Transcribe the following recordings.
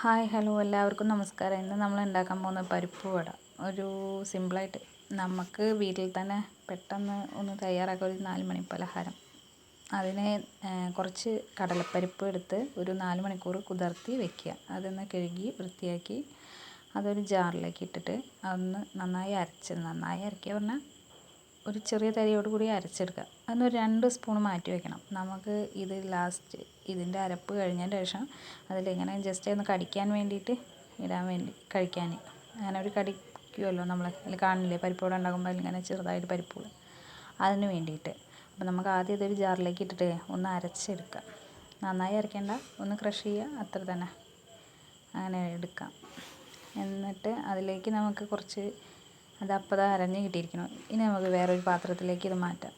Hi hello എല്ലാവർക്കും നമസ്കാരം. ഇന്ന് നമ്മൾ ഉണ്ടാക്കാൻ പോകുന്ന പരിപ്പ് വട. ഒരു സിമ്പിളായിട്ട് നമുക്ക് വീട്ടിൽ തന്നെ പെട്ടെന്ന് ഒന്ന് തയ്യാറാക്കുക ഒരു നാല് മണി പലഹാരം. അതിനെ കുറച്ച് കടലപ്പരിപ്പ് എടുത്ത് ഒരു നാല് മണിക്കൂർ കുതിർത്തി വെക്കുക. അതൊന്ന് കഴുകി വൃത്തിയാക്കി അതൊരു ജാറിലേക്ക് ഇട്ടിട്ട് അതൊന്ന് നന്നായി അരച്ച് നന്നായി അരക്കുക പറഞ്ഞാൽ ഒരു ചെറിയ തരിയോട് കൂടി അരച്ചെടുക്കുക. അതൊന്ന് രണ്ട് സ്പൂൺ മാറ്റി വെക്കണം. നമുക്ക് ഇത് ലാസ്റ്റ് ഇതിന്റെ അരപ്പ് കഴിഞ്ഞതിന്റെ ശേഷം അതിലിങ്ങനെ ജസ്റ്റ് ഒന്ന് കടിക്കാൻ വേണ്ടിയിട്ട് ഇടാൻ വേണ്ടി കഴിക്കാൻ. അങ്ങനെ ഒരു കടിക്കുമല്ലോ നമ്മൾ അതിൽ കാണില്ലേ പരിപ്പോടെ ഉണ്ടാകുമ്പോൾ ഇങ്ങനെ ചെറുതായിട്ട് പരിപ്പ് അതിന് വേണ്ടിയിട്ട്. അപ്പോൾ നമുക്ക് ആദ്യം ഇതൊരു ജാറിലേക്ക് ഇട്ടിട്ട് ഒന്ന് അരച്ചെടുക്കാം. നന്നായി അരയ്ക്കേണ്ട. ഒന്ന് ക്രഷ് ചെയ്യുക. അത്ര തന്നെ. അങ്ങനെ എടുക്കാം. എന്നിട്ട് അതിലേക്ക് നമുക്ക് കുറച്ച് അത് അപ്പോൾ അരഞ്ഞ് കിട്ടിയിരിക്കണം. ഇനി നമുക്ക് വേറൊരു പാത്രത്തിലേക്ക് ഇത് മാറ്റാം.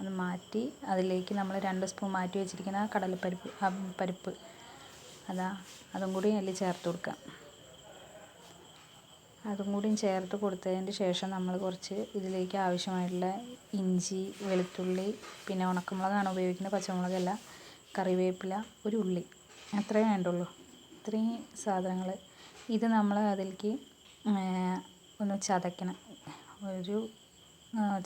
അത് മാറ്റി അതിലേക്ക് നമ്മൾ രണ്ട് സ്പൂൺ മാറ്റി വെച്ചിരിക്കുന്ന കടലപ്പരിപ്പ് പരിപ്പ് അതാ അതും കൂടി അതിൽ ചേർത്ത് കൊടുക്കാം. അതും കൂടി ചേർത്ത് കൊടുത്തതിന് ശേഷം നമ്മൾ കുറച്ച് ഇതിലേക്ക് ആവശ്യമായിട്ടുള്ള ഇഞ്ചി വെളുത്തുള്ളി പിന്നെ ഉണക്കമുളകാണ് ഉപയോഗിക്കുന്നത് പച്ചമുളകല്ല കറിവേപ്പില ഒരു ഉള്ളി. അത്രയേ വേണ്ടുള്ളൂ. ഇത്രയും സാധനങ്ങൾ ഇത് നമ്മൾ അതിലേക്ക് ഒന്ന് ചതയ്ക്കണം. ഒരു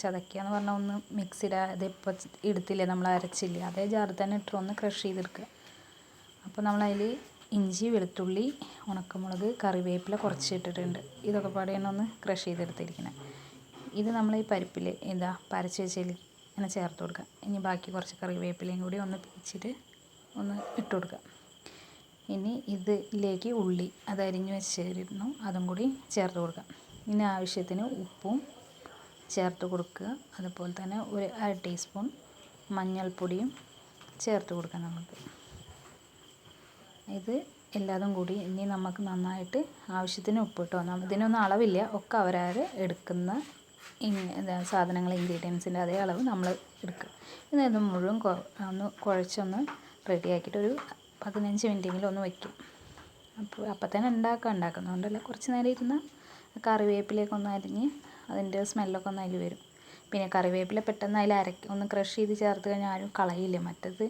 ചതയ്ക്കുക എന്ന് പറഞ്ഞാൽ ഒന്ന് മിക്സിയുടെ അതിപ്പോൾ എടുത്തില്ലേ നമ്മൾ അരച്ചില്ലേ? അതേ ജാറിൽ തന്നെ ഇട്ട് ഒന്ന് ക്രഷ് ചെയ്തെടുക്കുക. അപ്പോൾ നമ്മളതിൽ ഇഞ്ചി വെളുത്തുള്ളി ഉണക്കമുളക് കറിവേപ്പില കുറച്ച് ഇട്ടിട്ടുണ്ട്. ഇതൊക്കെ പാടെയാണ് ഒന്ന് ക്രഷ് ചെയ്തെടുത്തിരിക്കണം. ഇത് നമ്മൾ ഈ പരിപ്പിൽ എന്താ പരച്ച് വെച്ചതിൽ ഇങ്ങനെ ചേർത്ത് കൊടുക്കുക. ഇനി ബാക്കി കുറച്ച് കറിവേപ്പിലയും കൂടി ഒന്ന് പിച്ചിട്ട് ഒന്ന് ഇട്ട് കൊടുക്കുക. ഇനി ഇതിലേക്ക് ഉള്ളി അത് അരിഞ്ഞ് വെച്ചിരുന്നു. അതും കൂടി ചേർത്ത് കൊടുക്കാം. ഇനി ആവശ്യത്തിന് ഉപ്പും ചേർത്ത് കൊടുക്കുക. അതുപോലെ തന്നെ ഒരു അര ടീസ്പൂൺ മഞ്ഞൾപ്പൊടിയും ചേർത്ത് കൊടുക്കാം നമുക്ക്. ഇത് എല്ലാതും കൂടി ഇനി നമുക്ക് നന്നായിട്ട് ആവശ്യത്തിന് ഉപ്പ് കേട്ടോ ഇതിനൊന്നും അളവില്ല. ഒക്കെ അവരാർ എടുക്കുന്ന സാധനങ്ങൾ ഇൻഗ്രീഡിയൻസിന്റെ അതേ അളവ് നമ്മൾ എടുക്കുക. ഇത് മുഴുവൻ ഒന്ന് കുഴച്ചൊന്ന് റെഡിയാക്കിയിട്ട് ഒരു പതിനഞ്ച് മിനിറ്റെങ്കിലും ഒന്ന് വയ്ക്കും അപ്പോൾ അപ്പം തന്നെ ഉണ്ടാക്കുക ഉണ്ടാക്കുന്നതുകൊണ്ടല്ല കുറച്ച് നേരം ഇരുന്ന് കറിവേപ്പിലയൊക്കെ ഒന്ന് അരിഞ്ഞ് അതിന്റെ സ്മെല്ലൊക്കെ ഒന്ന് അതിൽ വരും. പിന്നെ കറിവേപ്പില പെട്ടെന്ന് അതിൽ അരക്കി ഒന്ന് ക്രഷ് ചെയ്ത് ചേർത്ത് കഴിഞ്ഞാൽ ആരും കളയില്ല. മറ്റത്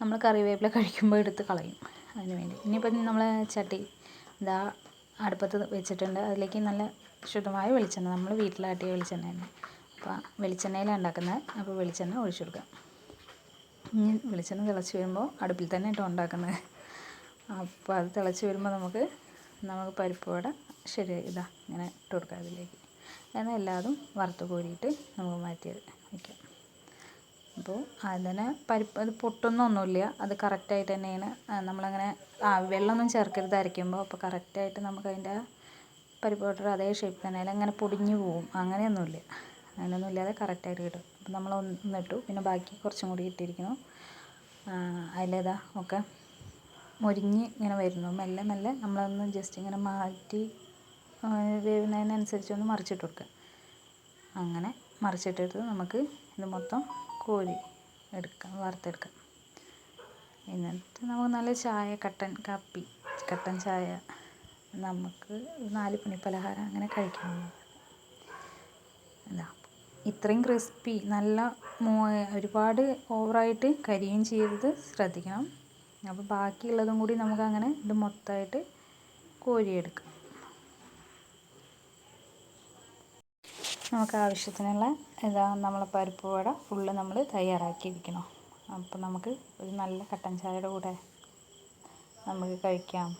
നമ്മൾ കറിവേപ്പില കഴിക്കുമ്പോൾ എടുത്ത് കളയും അതിന് വേണ്ടി. ഇനിയിപ്പം നമ്മൾ ചട്ടി ഇതാ അടുപ്പത്ത് വെച്ചിട്ടുണ്ട്. അതിലേക്ക് നല്ല ശുദ്ധമായ വെളിച്ചെണ്ണ നമ്മൾ വീട്ടിലാട്ടിയ വെളിച്ചെണ്ണ തന്നെ. അപ്പോൾ വെളിച്ചെണ്ണയിലാണ് ഉണ്ടാക്കുന്നത്. അപ്പോൾ വെളിച്ചെണ്ണ ഒഴിച്ചു കൊടുക്കുക ഇനി വെളിച്ചെണ്ണ തിളച്ച് വരുമ്പോൾ അടുപ്പിൽ തന്നെ ഇട്ടോ ഉണ്ടാക്കുന്നത്. അപ്പോൾ അത് തിളച്ച് വരുമ്പോൾ നമുക്ക് നമുക്ക് പരിപ്പ് വട ശരി ഇതാ ഇങ്ങനെ ഇട്ട് കൊടുക്കുക അതിലേക്ക്. എന്നാൽ എല്ലാതും വറുത്ത് കോരിയിട്ട് നമുക്ക് മാറ്റി വയ്ക്കാം. അപ്പോൾ അതിന് പരിപ്പ് അത് പൊട്ടുന്നൊന്നുമില്ല അത് കറക്റ്റായിട്ട് തന്നെയാണ്. നമ്മളങ്ങനെ ആ വെള്ളമൊന്നും ചേർക്കരുത് അരയ്ക്കുമ്പോൾ. അപ്പോൾ കറക്റ്റായിട്ട് നമുക്ക് അതിന്റെ പരിപ്പ് പൊട്ടർ അതേ ഷേപ്പ് തന്നെ അങ്ങനെ പൊടിഞ്ഞു പോവും. അങ്ങനെയൊന്നുമില്ല. അങ്ങനെയൊന്നും ഇല്ലാതെ കറക്റ്റായിട്ട് കിട്ടും. അപ്പോൾ നമ്മൾ ഒന്നിട്ടു പിന്നെ ബാക്കി കുറച്ചും കൂടി ഇട്ടിരിക്കുന്നു. അതിലേതാ ഒക്കെ മുരിഞ്ഞ് ഇങ്ങനെ വരുന്നു. മെല്ലെ മെല്ലെ നമ്മളൊന്ന് ജസ്റ്റ് ഇങ്ങനെ മാറ്റി വേവുന്നതിനനുസരിച്ച് ഒന്ന് മറിച്ചിട്ട് കൊടുക്കുക. അങ്ങനെ മറിച്ചിട്ടിട്ട് നമുക്ക് ഇത് മൊത്തം കോരി എടുക്കാം വറുത്തെടുക്കാം. എന്നിട്ട് നമുക്ക് നല്ല ചായ കട്ടൻ കാപ്പി കട്ടൻ ചായ നമുക്ക് നാല് പലഹാരം അങ്ങനെ കഴിക്കാം എന്താ ഇത്രയും ക്രിസ്പി നല്ല ഒരുപാട് ഓവറായിട്ട് കരിയും ചെയ്യരുത്. ശ്രദ്ധിക്കണം. അപ്പോൾ ബാക്കിയുള്ളതും കൂടി നമുക്കങ്ങനെ ഇത് മൊത്തമായിട്ട് കോരിയെടുക്കാം. നമുക്ക് ആവശ്യത്തിനുള്ള ഇതാ നമ്മളെ പരിപ്പ് വട ഫുള്ള് നമ്മൾ തയ്യാറാക്കിയിരിക്കണം അപ്പോൾ നമുക്ക് ഒരു നല്ല കട്ടൻ ചായയുടെ കൂടെ നമുക്ക് കഴിക്കാം.